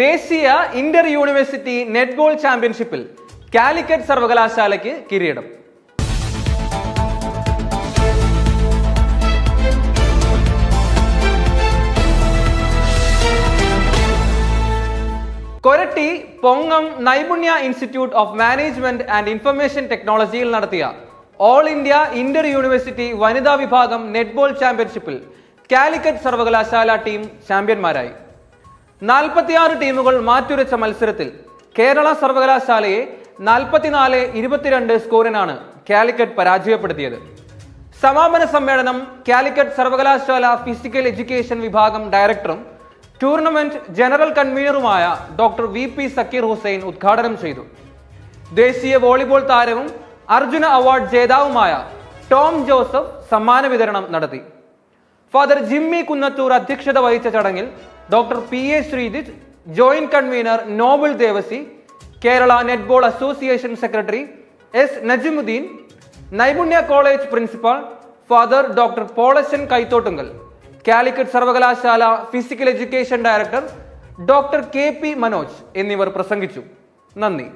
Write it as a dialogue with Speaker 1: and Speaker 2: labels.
Speaker 1: ദേശീയ Inter university netball ചാമ്പ്യൻഷിപ്പിൽ കാലിക്കറ്റ് സർവകലാശാലയ്ക്ക് കിരീടം. Koratty Pongam Naipunya institute of management and information ടെക്നോളജിയിൽ നടത്തിയ ഓൾ ഇന്ത്യ ഇന്റർ യൂണിവേഴ്സിറ്റി വനിതാ വിഭാഗം നെറ്റ്ബോൾ ചാമ്പ്യൻഷിപ്പിൽ കാലിക്കറ്റ് സർവകലാശാല ടീം ചാമ്പ്യന്മാരായി. നാൽപ്പത്തിയാറ് ടീമുകൾ മാറ്റുരച്ച മത്സരത്തിൽ കേരള സർവകലാശാലയെ നാൽപ്പത്തിനാല് ഇരുപത്തിരണ്ട് സ്കോറിനാണ് കാലിക്കറ്റ് പരാജയപ്പെടുത്തിയത്. സമാപന സമ്മേളനം കാലിക്കറ്റ് സർവകലാശാല ഫിസിക്കൽ എഡ്യൂക്കേഷൻ വിഭാഗം ഡയറക്ടറും tournament general കൺവീനറുമായ doctor V P Zakir Hussain ഉദ്ഘാടനം ചെയ്തു. ദേശീയ വോളിബോൾ താരവും അർജുന അവാർഡ് ജേതാവുമായ ടോം ജോസഫ് സമ്മാന വിതരണം നടത്തി. ഫാദർ ജിമ്മി കുന്നത്തൂർ അധ്യക്ഷത വഹിച്ച ചടങ്ങിൽ doctor P A Sreejith joint convener Noble Devasi Kerala netball association secretary S Najimuddin Naipunya college principal father doctor പോളശൻ Kaithottunkal Calicut സർവകലാശാല physical education director doctor K P Manoj എന്നിവർ പ്രസംഗിച്ചു. നന്ദി.